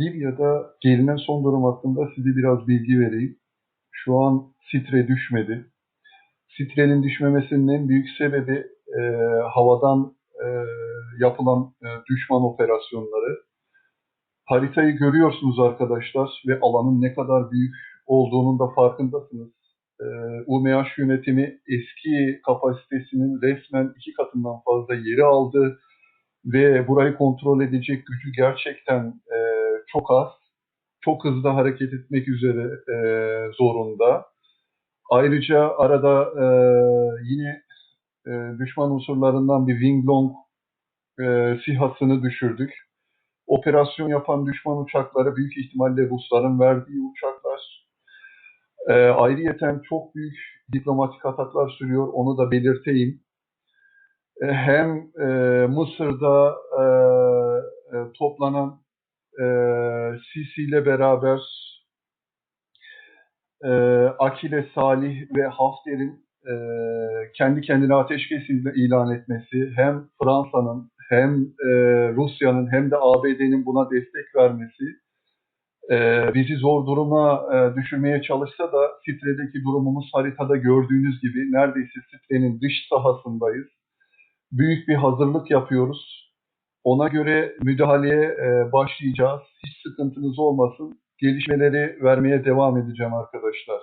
Libya'da gelinen son durum hakkında size biraz bilgi vereyim. Şu an Sitre düşmedi. Sitre'nin düşmemesinin en büyük sebebi e, havadan e, yapılan e, düşman operasyonları. Haritayı görüyorsunuz arkadaşlar ve alanın ne kadar büyük olduğunun da farkındasınız. E, UMH yönetimi eski kapasitesinin resmen iki katından fazla yeri aldı ve burayı kontrol edecek gücü gerçekten çok az. Çok hızlı hareket etmek üzere e, zorunda. Ayrıca arada e, yine e, düşman unsurlarından bir Winglong e, SİHA'sını düşürdük. Operasyon yapan düşman uçakları büyük ihtimalle Rusların verdiği uçaklar. E, ayrıyeten çok büyük diplomatik ataklar sürüyor, onu da belirteyim. E, hem e, Mısır'da e, e, toplanan e, Sisi ile beraber e, Akile Salih ve Hafter'in e, kendi kendine ateşkes ilan etmesi, hem Fransa'nın hem e, Rusya'nın hem de ABD'nin buna destek vermesi e, bizi zor duruma e, düşürmeye çalışsa da Sitre'deki durumumuz haritada gördüğünüz gibi neredeyse Sitre'nin dış sahasındayız. Büyük bir hazırlık yapıyoruz. Ona göre müdahaleye e, başlayacağız. Hiç sıkıntınız olmasın. Gelişmeleri vermeye devam edeceğim arkadaşlar.